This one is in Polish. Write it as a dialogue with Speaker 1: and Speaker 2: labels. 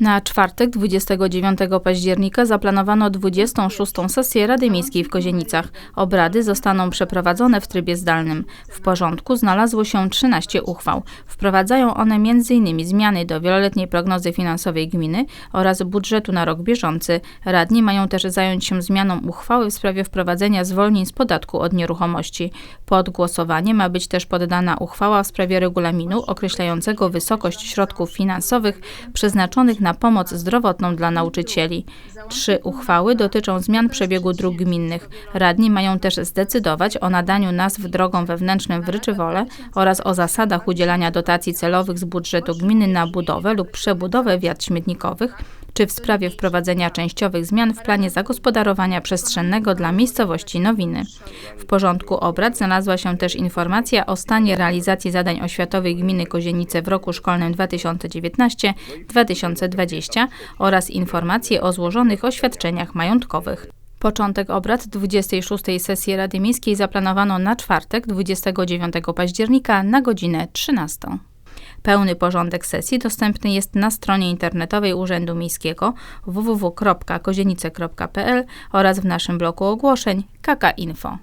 Speaker 1: Na czwartek 29 października zaplanowano 26. sesję Rady Miejskiej w Kozienicach. Obrady zostaną przeprowadzone w trybie zdalnym. W porządku znalazło się 13 uchwał. Wprowadzają one m.in. zmiany do wieloletniej prognozy finansowej gminy oraz budżetu na rok bieżący. Radni mają też zająć się zmianą uchwały w sprawie wprowadzenia zwolnień z podatku od nieruchomości. Pod głosowanie ma być też poddana uchwała w sprawie regulaminu określającego wysokość środków finansowych przeznaczonych na pomoc zdrowotną dla nauczycieli. Trzy uchwały dotyczą zmian przebiegu dróg gminnych. Radni mają też zdecydować o nadaniu nazw drogom wewnętrznym w Ryczywole oraz o zasadach udzielania dotacji celowych z budżetu gminy na budowę lub przebudowę wiat śmietnikowych, czy w sprawie wprowadzenia częściowych zmian w planie zagospodarowania przestrzennego dla miejscowości Nowiny. W porządku obrad znalazła się też informacja o stanie realizacji zadań oświatowych gminy Kozienice w roku szkolnym 2019-2020 oraz informacje o złożonych oświadczeniach majątkowych. Początek obrad 26. sesji Rady Miejskiej zaplanowano na czwartek 29 października na godzinę 13. Pełny porządek sesji dostępny jest na stronie internetowej Urzędu Miejskiego www.kozienice.pl oraz w naszym bloku ogłoszeń KK Info.